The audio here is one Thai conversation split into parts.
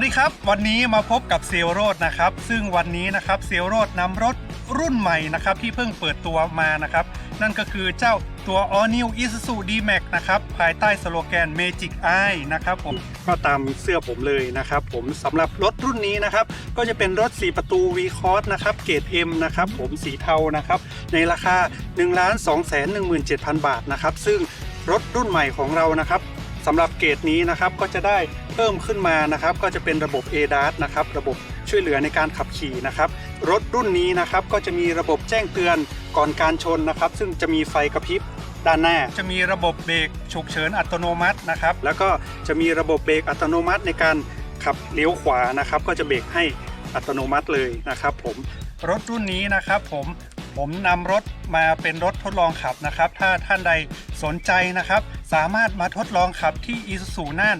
วัสดีครับวันนี้มาพบกับเซลโรดนะครับ ซึ่งวันนี้นะครับเซลโรดนำรถรุ่นใหม่นะครับที่เพิ่งเปิดตัวมานะครับ นั่นก็คือเจ้าตัว All New Isuzu D-Max นะครับภายใต้สโลแกน Magic Eye นะครับผมก็ตามเสื้อผมเลยนะครับ ผมสำหรับรถรุ่นนี้นะครับ ก็จะเป็นรถ 4 ประตู V Cross นะครับเกรด M นะครับผมสีเทานะครับ ในราคา 1 2 1 7 0 0 0 บาทนะครับ ซึ่งรถรุ่นใหม่ของเรานะครับสำหรับเกรดนี้นะครับก็จะได้ พิ่มขึ้นมานะครับ ก็จะเป็นระบบ ADAS นะครับ ระบบช่วยเหลือในการขับขี่นะครับ รถรุ่นนี้นะครับก็จะมีระบบแจ้งเตือนก่อนการชนนะครับ ซึ่งจะมีไฟกระพริบด้านหน้า จะมีระบบเบรกฉุกเฉินอัตโนมัตินะครับ แล้วก็จะมีระบบเบรกอัตโนมัติในการขับเลี้ยวขวานะครับ ก็จะเบรกให้อัตโนมัติเลยนะครับ ผมรถรุ่นนี้นะครับ ผม ผมนำรถมาเป็นรถทดลองขับนะครับ ถ้าท่านใดสนใจนะครับ สามารถมาทดลองขับที่ Isuzu น่าน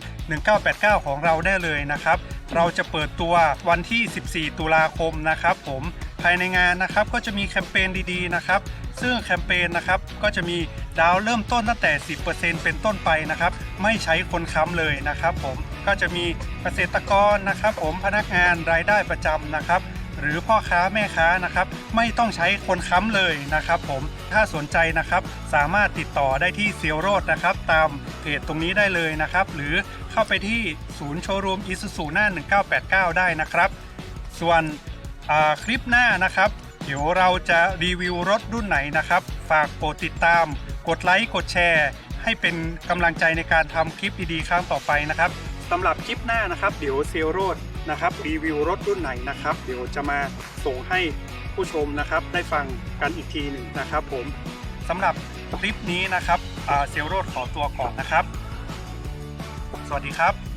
1989 ของเราได้เลยนะครับ เราจะเปิดตัววันที่ 14 ตุลาคมนะครับ ผมภายในงานนะครับก็จะมีแคมเปญดีๆนะครับ ซึ่งแคมเปญนะครับก็จะมีดาวเริ่มต้นตั้งแต่ 10%เป็นต้นไปนะครับ ไม่ใช้คนค้ำเลยนะครับ ผมก็จะมีเกษตรกรนะครับ ผมพนักงานรายได้ประจำนะครับ หรือพ่อค้าแม่ค้านะครับ ไม่ต้องใช้คนค้ำเลยนะครับผมถ้าสนใจนะครับ สามารถติดต่อได้ที่เซียวโรดนะครับ ตามเพจตรงนี้ได้เลยนะครับ หรือเข้าไปที่ศูนย์โชว์รูมอิสุสุหน้า 1989 ได้นะครับ ส่วนคลิปหน้านะครับ เดี๋ยวเราจะรีวิวรถรุ่นไหนนะครับ ฝากโปรดติดตาม กดไลค์กดแชร์ให้เป็นกำลังใจในการทำคลิปดีๆครั้งต่อไปนะครับสำหรับคลิปหน้านะครับ เดี๋ยวเซลโรด นะครับรีวิวรถรุ่นไหนนะครับ เดี๋ยวจะมาส่งให้ผู้ชมนะครับ ได้ฟังกันอีกทีหนึ่งนะครับ ผมสำหรับคลิปนี้นะครับเซลโรดขอตัวก่อนนะครับ สวัสดีครับ